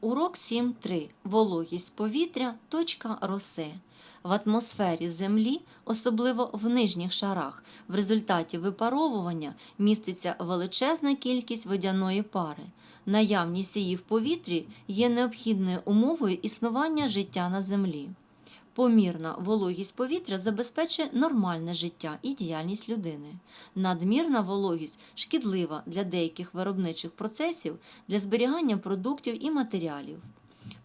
Урок 7.3. Вологість повітря. Точка роси. В атмосфері Землі, особливо в нижніх шарах, в результаті випаровування міститься величезна кількість водяної пари. Наявність її в повітрі є необхідною умовою існування життя на Землі. Помірна вологість повітря забезпечує нормальне життя і діяльність людини. Надмірна вологість шкідлива для деяких виробничих процесів, для зберігання продуктів і матеріалів.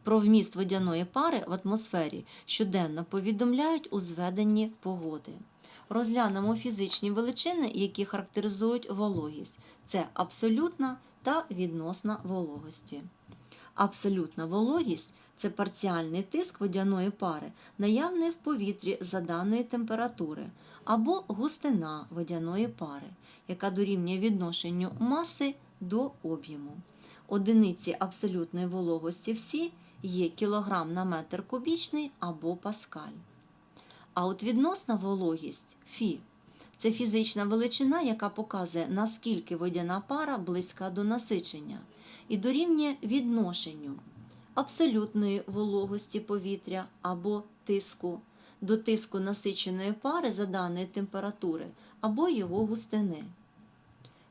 Про вміст водяної пари в атмосфері щоденно повідомляють у зведенні погоди. Розглянемо фізичні величини, які характеризують вологість. Це абсолютна та відносна вологості. Абсолютна вологість це парціальний тиск водяної пари, наявний в повітрі за даної температури, або густина водяної пари, яка дорівнює відношенню маси до об'єму. Одиниці абсолютної вологості всі є кілограм на метр кубічний або паскаль. А от відносна вологість фі це фізична величина, яка показує, наскільки водяна пара близька до насичення, і дорівнює відношенню абсолютної вологості повітря або тиску до тиску насиченої пари за даної температури або його густини.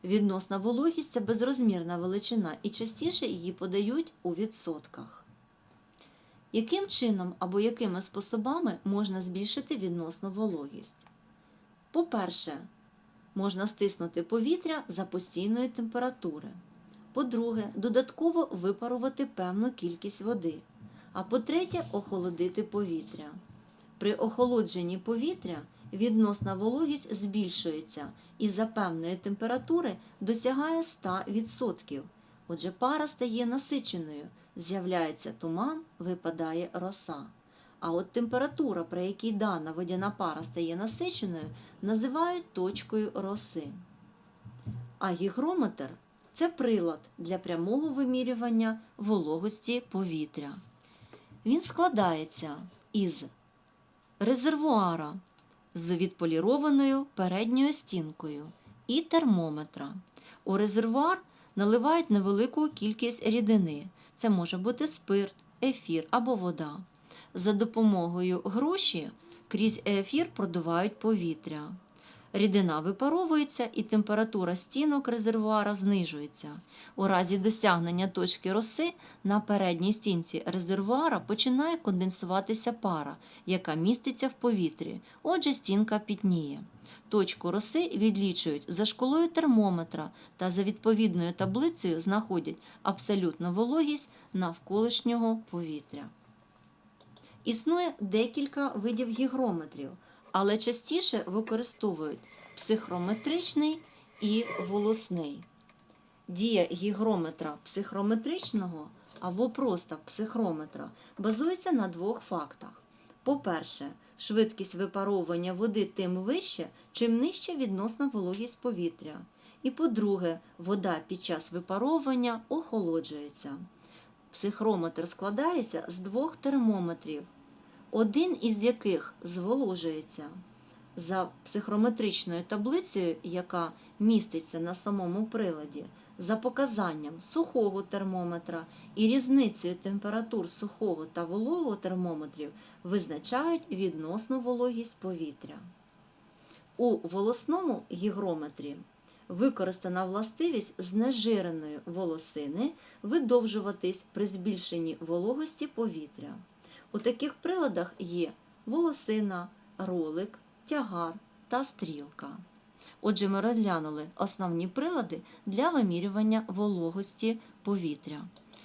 Відносна вологість це безрозмірна величина і частіше її подають у відсотках. Яким чином або якими способами можна збільшити відносну вологість? По-перше, можна стиснути повітря за постійної температури. По-друге, додатково випарувати певну кількість води. А по-третє, охолодити повітря. При охолодженні повітря відносна вологість збільшується і за певної температури досягає 100%. Отже, пара стає насиченою, з'являється туман, випадає роса. А от температура, при якій дана водяна пара стає насиченою, називають точкою роси. А гігрометр це прилад для прямого вимірювання вологості повітря. Він складається із резервуара з відполірованою передньою стінкою і термометра. У резервуар наливають невелику кількість рідини. Це може бути спирт, ефір або вода. За допомогою груші крізь ефір продувають повітря. Рідина випаровується і температура стінок резервуара знижується. У разі досягнення точки роси на передній стінці резервуара починає конденсуватися пара, яка міститься в повітрі, отже, стінка пітніє. Точку роси відлічують за школою термометра та за відповідною таблицею знаходять абсолютну вологість навколишнього повітря. Існує декілька видів гігрометрів але частіше використовують психрометричний і волосний. Дія гігрометра психрометричного або просто психрометра базується на двох фактах. По-перше, швидкість випаровування води тим вище, чим нижче відносна вологість повітря. І по-друге, вода під час випаровування охолоджується. Психрометр складається з двох термометрів один із яких зволожується за психрометричною таблицею, яка міститься на самому приладі, за показанням сухого термометра і різницею температур сухого та вологого термометрів визначають відносну вологість повітря. У волосному гігрометрі використана властивість знежиреної волосини видовжуватись при збільшенні вологості повітря. У таких приладах є волосина, ролик, тягар та стрілка. Отже, ми розглянули основні прилади для вимірювання вологості повітря.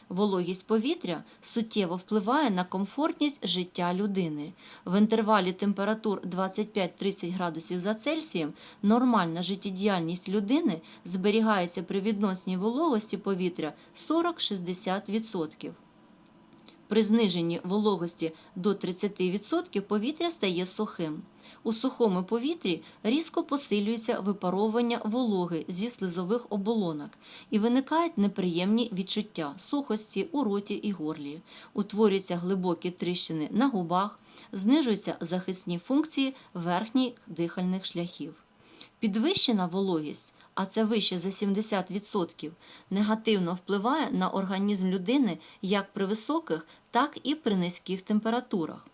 Вологість повітря суттєво впливає на комфортність життя людини. В інтервалі температур 25-30 градусів за Цельсієм нормальна життєдіяльність людини зберігається при відносній вологості повітря 40-60%. При зниженні вологості до 30% повітря стає сухим. У сухому повітрі різко посилюється випаровування вологи зі слизових оболонок і виникають неприємні відчуття сухості у роті і горлі, утворюються глибокі тріщини на губах, знижуються захисні функції верхніх дихальних шляхів. Підвищена вологість а це вище за 70%, негативно впливає на організм людини як при високих, так і при низьких температурах.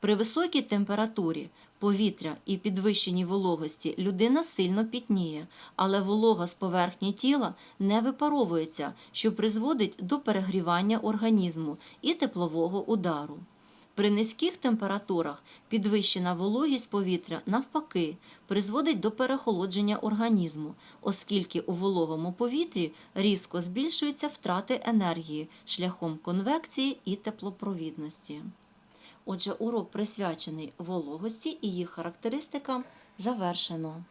При високій температурі повітря і підвищеній вологості людина сильно пітніє, але волога з поверхні тіла не випаровується, що призводить до перегрівання організму і теплового удару. При низьких температурах підвищена вологість повітря навпаки призводить до перехолодження організму, оскільки у вологому повітрі різко збільшуються втрати енергії шляхом конвекції і теплопровідності. Отже, урок присвячений вологості і їх характеристикам завершено.